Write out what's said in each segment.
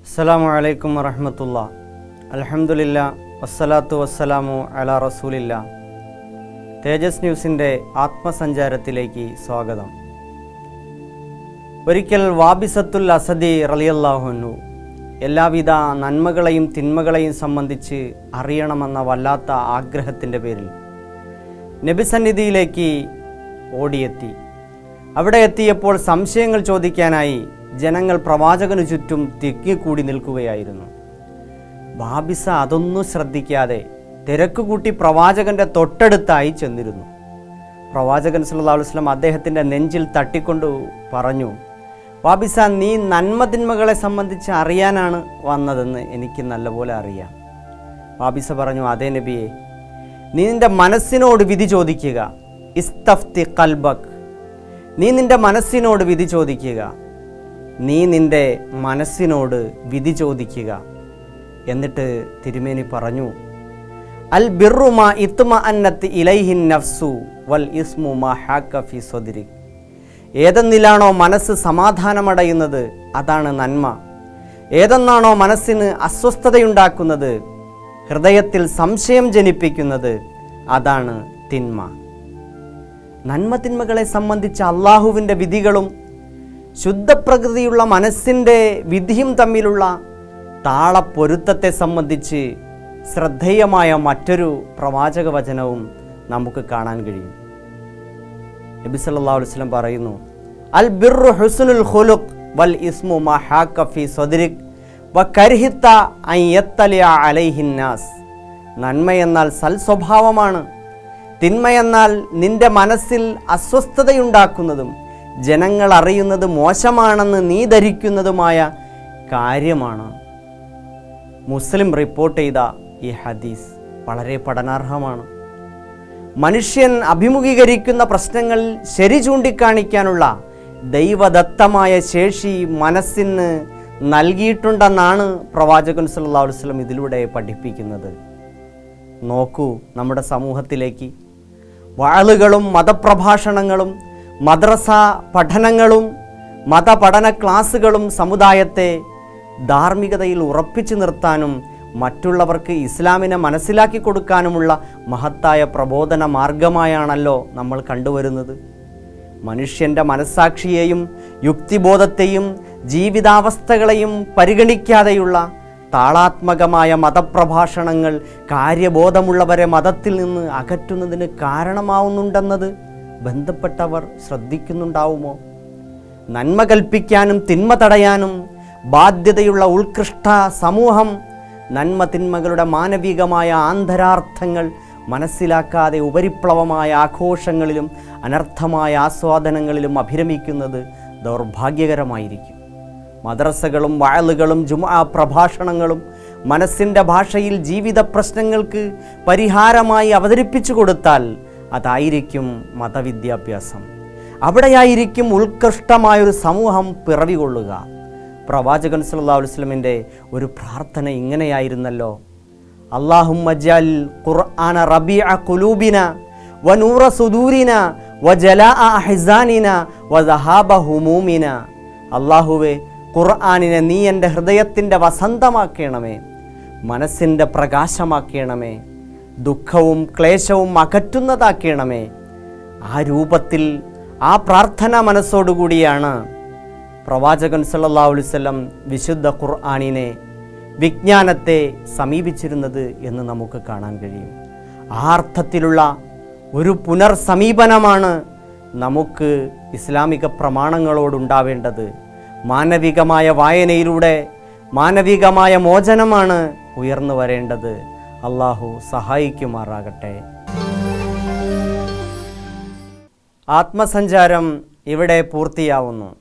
അസ്സലാമു അലൈക്കും വറഹമത്തുള്ള. അലഹമുല്ല വസ്സലാത്തു വസ്സലാമു അല റസൂലില്ല. തേജസ് ന്യൂസിന്റെ ആത്മസഞ്ചാരത്തിലേക്ക് സ്വാഗതം. ഒരിക്കൽ വാബിസത്തുൽ അസദി റലിയല്ലാഹുനു എല്ലാവിധ നന്മകളെയും തിന്മകളെയും സംബന്ധിച്ച് അറിയണമെന്ന വല്ലാത്ത ആഗ്രഹത്തിന്റെ പേരിൽ നബിസന്നിധിയിലേക്ക് ഓടിയെത്തി. അവിടെ എത്തിയപ്പോൾ സംശയങ്ങൾ ചോദിക്കാനായി ജനങ്ങൾ പ്രവാചകനു ചുറ്റും തിക്കിക്കൂടി നിൽക്കുകയായിരുന്നു. ബാബിസ അതൊന്നും ശ്രദ്ധിക്കാതെ തിരക്ക് കൂട്ടി പ്രവാചകന്റെ തൊട്ടടുത്തായി ചെന്നിരുന്നു. പ്രവാചകൻ സല്ലല്ലാഹു വസ്ലം അദ്ദേഹത്തിന്റെ നെഞ്ചിൽ തട്ടിക്കൊണ്ടു പറഞ്ഞു ബാബിസ നീ നന്മതിന്മകളെ സംബന്ധിച്ച് അറിയാനാണ് വന്നതെന്ന് എനിക്ക് നല്ലപോലെ അറിയാം. ബാബിസ പറഞ്ഞു അതേ നബിയെ നീ നിന്റെ മനസ്സിനോട് വിധി ചോദിക്കുക. ഇസ്തഫ്തി കൽബക്. നീ നിന്റെ മനസ്സിനോട് വിധി ചോദിക്കുക. നീ നിന്റെ മനസ്സിനോട് വിധി ചോദിക്കുക. എന്നിട്ട് തിരുമേനി പറഞ്ഞു അൽ ബിറുമ ഇത്മ അന്നത്ത് ഇലൈഹിൻ നഫ്സു വൽ ഇസ്മു മാ ഹാക്ക ഫി സ്വദിരി. ഏതെന്നിലാണോ മനസ്സ് സമാധാനമടയുന്നത് അതാണ് നന്മ. ഏതെന്നാണോ മനസ്സിന് അസ്വസ്ഥതയുണ്ടാക്കുന്നത് ഹൃദയത്തിൽ സംശയം ജനിപ്പിക്കുന്നത് അതാണ് തിന്മ. നന്മ തിന്മകളെ സംബന്ധിച്ച അള്ളാഹുവിന്റെ വിധികളും ശുദ്ധപ്രകൃതിയുള്ള മനസ്സിന്റെ വിധിയും തമ്മിലുള്ള താളപ്പൊരുത്തത്തെ സംബന്ധിച്ച് ശ്രദ്ധേയമായ മറ്റൊരു പ്രവാചക വചനവും നമുക്ക് കാണാൻ കഴിയും. നബി അലൈഹി വസല്ലം പറയുന്നു അൽ ബിർറു ഹുസ്നുൽ ഖുലുഖ് വൽ ഇസ്മു മാ ഹാക ഫി സദ്രിക് വ കരിഹിത്ത അലൈഹിന്നാസ് അലൈഹിൻ നാസ്. നന്മയെന്നാൽ സൽ സ്വഭാവമാണ് തിന്മയെന്നാൽ നിന്റെ മനസ്സിൽ അസ്വസ്ഥതയുണ്ടാക്കുന്നതും ജനങ്ങൾ അറിയുന്നത് മോശമാണെന്ന് നീ ധരിക്കുന്നതുമായ കാര്യമാണ്. മുസ്ലിം റിപ്പോർട്ട് ചെയ്ത ഈ ഹദീസ് വളരെ പഠനാർഹമാണ്. മനുഷ്യൻ അഭിമുഖീകരിക്കുന്ന പ്രശ്നങ്ങൾ ശരി ചൂണ്ടിക്കാണിക്കാനുള്ള ദൈവദത്തമായ ശേഷി മനസ്സിന് നൽകിയിട്ടുണ്ടെന്നാണ് പ്രവാചകൻ അലൈഹി വസല്ലം ഇതിലൂടെ പഠിപ്പിക്കുന്നത്. നോക്കൂ നമ്മുടെ സമൂഹത്തിലേക്ക് വാളുകളും മതപ്രഭാഷണങ്ങളും മദ്രസ പഠനങ്ങളും മതപഠന ക്ലാസ്സുകളും സമുദായത്തെ ധാർമ്മികതയിൽ ഉറപ്പിച്ചു നിർത്താനും മറ്റുള്ളവർക്ക് ഇസ്ലാമിനെ മനസ്സിലാക്കി കൊടുക്കാനുമുള്ള മഹത്തായ പ്രബോധന മാർഗമായാണല്ലോ നമ്മൾ കണ്ടുവരുന്നത്. മനുഷ്യന്റെ മനസ്സാക്ഷിയെയും യുക്തിബോധത്തെയും ജീവിതാവസ്ഥകളെയും പരിഗണിക്കാതെയുള്ള താളാത്മകമായ മതപ്രഭാഷണങ്ങൾ കാര്യബോധമുള്ളവരെ മതത്തിൽ നിന്ന് അകറ്റുന്നതിന് കാരണമാവുന്നുണ്ടെന്നത് ബന്ധപ്പെട്ടവർ ശ്രദ്ധിക്കുന്നുണ്ടാവുമോ? നന്മ കൽപ്പിക്കാനും തിന്മ തടയാനും ബാധ്യതയുള്ള ഉത്കൃഷ്ട സമൂഹം നന്മ തിന്മകളുടെ മാനവികമായ ആന്തരാർത്ഥങ്ങൾ മനസ്സിലാക്കാതെ ഉപരിപ്ലവമായ ആഘോഷങ്ങളിലും അനർത്ഥമായ ആസ്വാദനങ്ങളിലും അഭിരമിക്കുന്നത് ദൗർഭാഗ്യകരമായിരിക്കും. മദ്രസകളും വയലുകളും ജുമാ പ്രഭാഷണങ്ങളും മനസ്സിന്റെ ഭാഷയിൽ ജീവിത പ്രശ്നങ്ങൾക്ക് പരിഹാരമായി അവതരിപ്പിച്ചു കൊടുത്താൽ അതായിരിക്കും മതവിദ്യാഭ്യാസം. അവിടെയായിരിക്കും ഉത്കൃഷ്ടമായൊരു സമൂഹം പിറവികൊള്ളുക. പ്രവാചകൻ സല്ലല്ലാഹു അലൈഹി വസല്ലമിന്റെ ഒരു പ്രാർത്ഥന ഇങ്ങനെയായിരുന്നല്ലോ. അള്ളാഹും മജാൽ ഖുർആന റബിഅ ഖുലൂബിന വനൂറ സുദൂരിന വജലാ അഹ്സാനിന വദഹാബ ഹുമൂമിന. അള്ളാഹുവെ ഖുർആനിനെ നീ എന്റെ ഹൃദയത്തിന്റെ വസന്തമാക്കണമേ മനസ്സിന്റെ പ്രകാശമാക്കണമേ ദുഃഖവും ക്ലേശവും അകറ്റുന്നതാക്കണമേ. ആ രൂപത്തിൽ ആ പ്രാർത്ഥന മനസ്സോടുകൂടിയാണ് പ്രവാചകൻ സല്ലല്ലാഹു അലൈഹി വസല്ലം വിശുദ്ധ ഖുർആാനിനെ വിജ്ഞാനത്തെ സമീപിച്ചിരുന്നത് എന്ന് നമുക്ക് കാണാൻ കഴിയും. ആ അർത്ഥത്തിലുള്ള ഒരു പുനർസമീപനമാണ് നമുക്ക് ഇസ്ലാമിക പ്രമാണങ്ങളോടുണ്ടാവേണ്ടത്. മാനവികമായ വായനയിലൂടെ മാനവികമായ മോചനമാണ് ഉയർന്നു വരേണ്ടത്. അള്ളാഹു സഹായിക്കുമാറാകട്ടെ. ആത്മസഞ്ചാരം ഇവിടെ പൂർത്തിയാവുന്നു.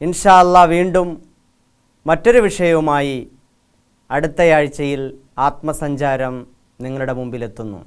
ഇൻഷാ അല്ലാ വീണ്ടും മറ്റൊരു വിഷയവുമായി അടുത്തയാഴ്ചയിൽ ആത്മസഞ്ചാരം നിങ്ങളുടെ മുമ്പിലെത്തുന്നു.